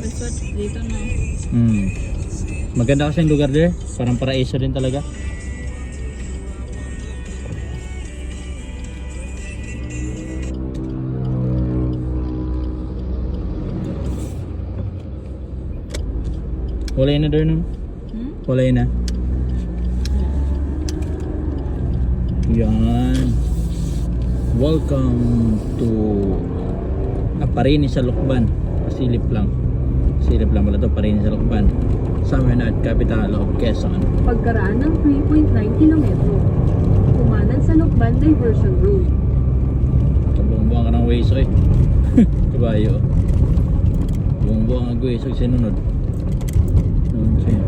dito na. Hmm. Maganda kasi yung lugar there. Parang paraiso din talaga. Wala na doon. Hmm? Wala na. Yan. Welcome to Aparini sa Lukban. Silip lang. Silip lang pala to, Aparini sa Lukban. Somewhere na at capital of Quezon. Pagkaraan ng 3.9 kilometro. Kumanan sa Lukban Diversion Road. Buong-buong ka ng ways, oy. Kabayo. Buong-buong ang ways, oy, sinunod. Siya.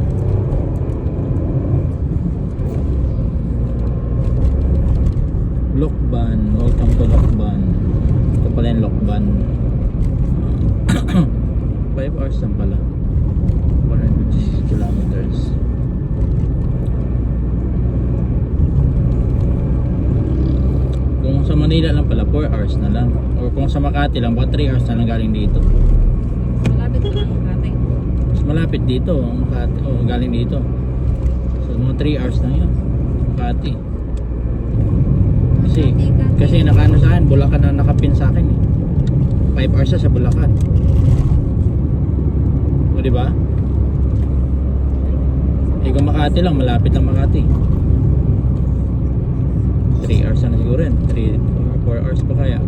Lokban, welcome to Lokban. Ito pala yung Lokban. 5 hours lang pala. 156 kilometers. Kung sa Manila lang pala, 4 hours na lang. Or kung sa Makati lang, baka 3 hours na lang galing dito. Malapit na lang ate. Mas malapit dito, ang Makati. Oh, galing dito. So, mga 3 hours na yun. Makati. Kasi, kasi nakaano sa akin, Bulacan na nakapin sa akin eh. 5 hours na sa Bulacan. Di ba? Eh, kung Makati lang, malapit ang Makati. 3 hours na siguro yan. 3 or 4 hours pa kaya.